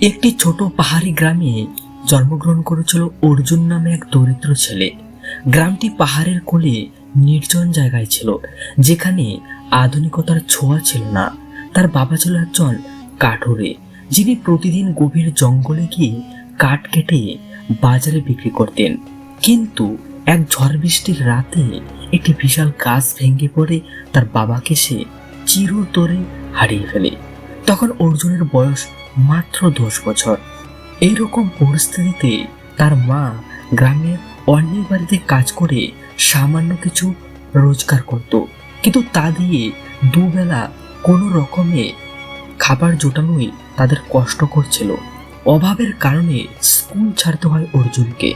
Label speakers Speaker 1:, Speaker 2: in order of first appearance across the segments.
Speaker 1: একটি ছোট পাহাড়ি গ্রামে জন্মগ্রহণ করেছিল অর্জুন নামে এক দরিদ্র ছেলে। গ্রামটি পাহাড়ের কোলে নির্জন জায়গায় ছিল, যেখানে আধুনিকতার ছোঁয়া ছিল না। তার বাবা ছিল একজন কাঠুরে, যিনি প্রতিদিন গভীর জঙ্গলে গিয়ে কাঠ কেটে বাজারে বিক্রি করতেন। কিন্তু এক ঝড় বৃষ্টির রাতে একটি বিশাল গাছ ভেঙে পড়ে তার বাবাকে সে চিরতরে হারিয়ে ফেলে। তখন অর্জুনের বয়স মাত্র দশ বছর। এইরকম পরিস্থিতিতে তার মা গ্রামের অন্যের বাড়িতে কাজ করে সামান্য কিছু রোজগার করত। কিন্তু তা দিয়ে দুবেলা কোনো রকমে খাবার জোটানোই তাদের কষ্ট করছিল। অভাবের কারণে স্কুল ছাড়তে হয় অর্জুনকে।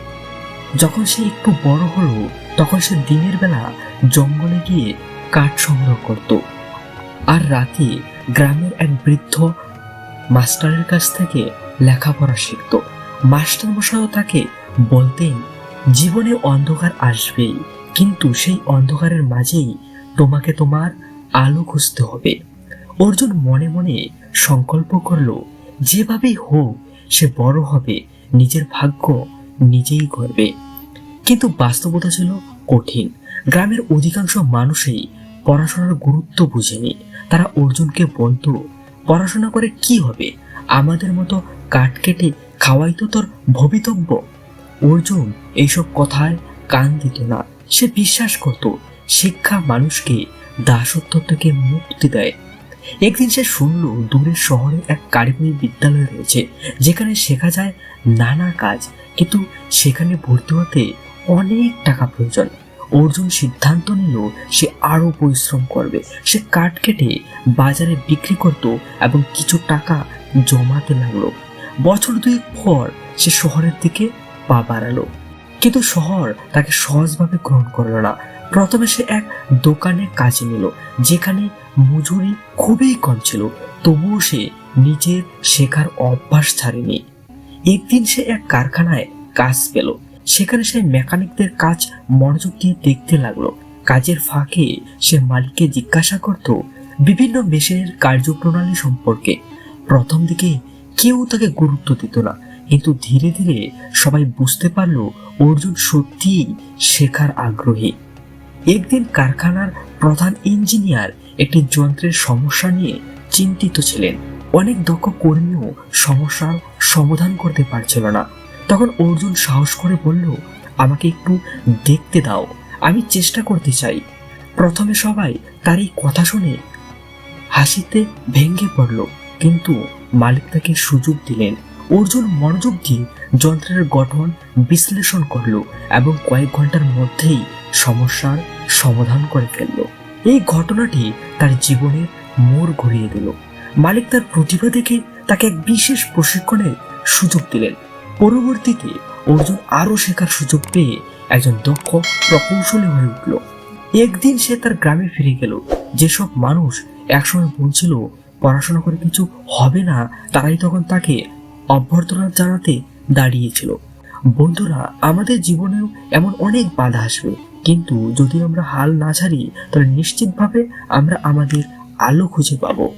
Speaker 1: যখন সে একটু বড় হলো, তখন সে দিনের বেলা জঙ্গলে গিয়ে কাঠ সংগ্রহ করত। আর রাতে গ্রামের এক বৃদ্ধ মাস্টারের কাছ থেকে লেখাপড়া শিখত। মাস্টার মশাইও তাকে বলতেন, জীবনে অন্ধকার আসবেই, কিন্তু সেই অন্ধকারের মাঝেই তোমাকে তোমার আলো খুঁজতে হবে। অর্জুন মনে মনে সংকল্প করল, যেভাবেই হোক, সে বড় হবে, নিজের ভাগ্য নিজেই করবে। কিন্তু বাস্তবতা ছিল কঠিন। গ্রামের অধিকাংশ মানুষই পড়াশোনার গুরুত্ব বুঝেনি। তারা অর্জুনকে বলতো, পড়াশোনা করে কি হবে? আমাদের মতো কাঠ কেটে খাওয়াই তো তোর ভবিতব্য। অর্জুন এইসব কথায় কান দিত না। সে বিশ্বাস করত, শিক্ষা মানুষকে দাসত্ব থেকে মুক্তি দেয়। একদিন সে শুনল, দূরের শহরে এক কারিগরি বিদ্যালয় রয়েছে, যেখানে শেখা যায় নানা কাজ, কিন্তু সেখানে ভর্তি হতে অনেক টাকা প্রয়োজন। অর্জুন সিদ্ধান্ত নিল সে আরও পরিশ্রম করবে। সে কাঠ কেটে বাজারে বিক্রি করত এবং কিছু টাকা জমাতে লাগল। বছর দুই পর সে শহরের দিকে পা বাড়ালো। কিন্তু শহর তাকে সহজভাবে গ্রহণ করল না। প্রথমে সে এক দোকানে কাজে নিল, যেখানে মজুরি খুবই কম ছিল। তবুও সে নিজের শেখার অভ্যাস ছাড়েনি। একদিন সে এক কারখানায় কাজ পেল। সেখানে সে মেকানিকদের কাজ মনোযোগ দিয়ে দেখতে লাগল। কাজের ফাঁকে সে মালিককে জিজ্ঞাসা করত বিভিন্ন মেশিনের কার্যপ্রণালী সম্পর্কে। প্রথম দিকে কেউ তাকে গুরুত্ব দিত না, কিন্তু ধীরে ধীরে সবাই বুঝতে পারল অর্জুন সত্যিই শেখার আগ্রহী। একদিন কারখানার প্রধান ইঞ্জিনিয়ার একটি যন্ত্রের সমস্যা নিয়ে চিন্তিত ছিলেন। অনেক দক্ষ কর্মীও সমস্যার সমাধান করতে পারছিল না। তখন অর্জুন সাহস করে বলল, আমাকে একটু দেখতে দাও, আমি চেষ্টা করতে চাই। প্রথমে সবাই তার এই কথা শুনে হাসিতে ভেঙে পড়ল, কিন্তু মালিক তাকে সুযোগ দিলেন। অর্জুন মনোযোগ দিয়ে যন্ত্রের গঠন বিশ্লেষণ করল এবং কয়েক ঘণ্টার মধ্যেই সমস্যার সমাধান করে ফেলল। এই ঘটনাটি তার জীবনের মোড় ঘুরিয়ে দিল। মালিক তার প্রতিভা দেখে তাকে এক বিশেষ প্রশিক্ষণের সুযোগ দিলেন। পরবর্তীতে অর্জুন আরও শেখার সুযোগ পেয়ে একজন দক্ষ, প্রকৌশলী হয়ে উঠল। একদিন সে তার গ্রামে ফিরে গেল। যেসব মানুষ একসময় বলছিল, পড়াশোনা করে কিছু হবে না, তারাই তখন তাকে অভ্যর্থনা জানাতে দাঁড়িয়েছিল। বন্ধুরা, আমাদের জীবনেও এমন অনেক বাধা আসবে। কিন্তু যদি আমরা হাল না ছাড়ি তাহলে নিশ্চিতভাবে আমরা আমাদের আলো খুঁজে পাবো।